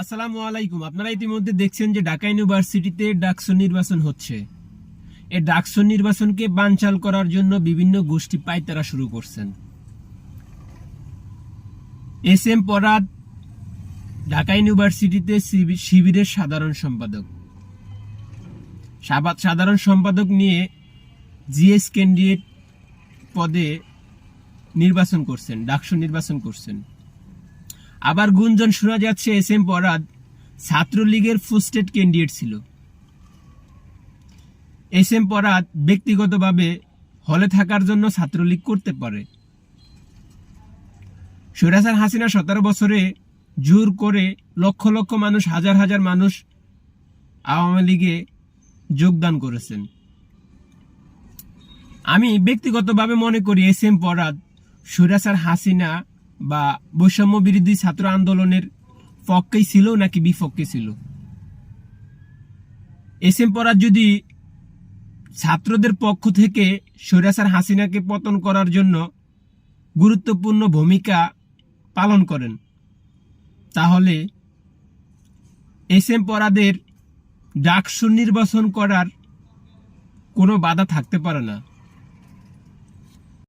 আসসালামু আলাইকুম। আপনারা ইতিমধ্যে দেখছেন যে ঢাকা ইউনিভার্সিটিতে ডাকসু নির্বাচন হচ্ছে। এই ডাকসু নির্বাচনকে বানচাল করার জন্য বিভিন্ন গোষ্ঠী শুরু করছেন। এস এম পরাদ ঢাকা ইউনিভার্সিটিতে শিবিরের সাধারণ সম্পাদক। সাধারণ সম্পাদক নিয়ে জিএস ক্যান্ডিডেট পদে নির্বাচন করছেন, ডাকসু নির্বাচন করছেন। আবার গুঞ্জন শোনা যাচ্ছে এস এম পরাদ ছাত্রলীগের ফুস্টেড ক্যান্ডিডেট ছিল। এস এম পরাদ ব্যক্তিগতভাবে হলে থাকার জন্য ছাত্রলীগ করতে পারে। সৈরাসার হাসিনা সতেরো বছরে জোর করে লক্ষ লক্ষ মানুষ, হাজার হাজার মানুষ আওয়ামী লীগে যোগদান করেছেন। আমি ব্যক্তিগতভাবে মনে করি এস এম পরাদ সৈরাসার হাসিনা বা বৈষম্য বিরোধী ছাত্র আন্দোলনের পক্ষেই ছিল নাকি বিপক্ষে ছিল? এস এম পরাদ যদি ছাত্রদের পক্ষ থেকে সৈরাসার হাসিনাকে পতন করার জন্য গুরুত্বপূর্ণ ভূমিকা পালন করেন, তাহলে এস এম পরাদের ডাকসু নির্বাচন করার কোনো বাধা থাকতে পারে না।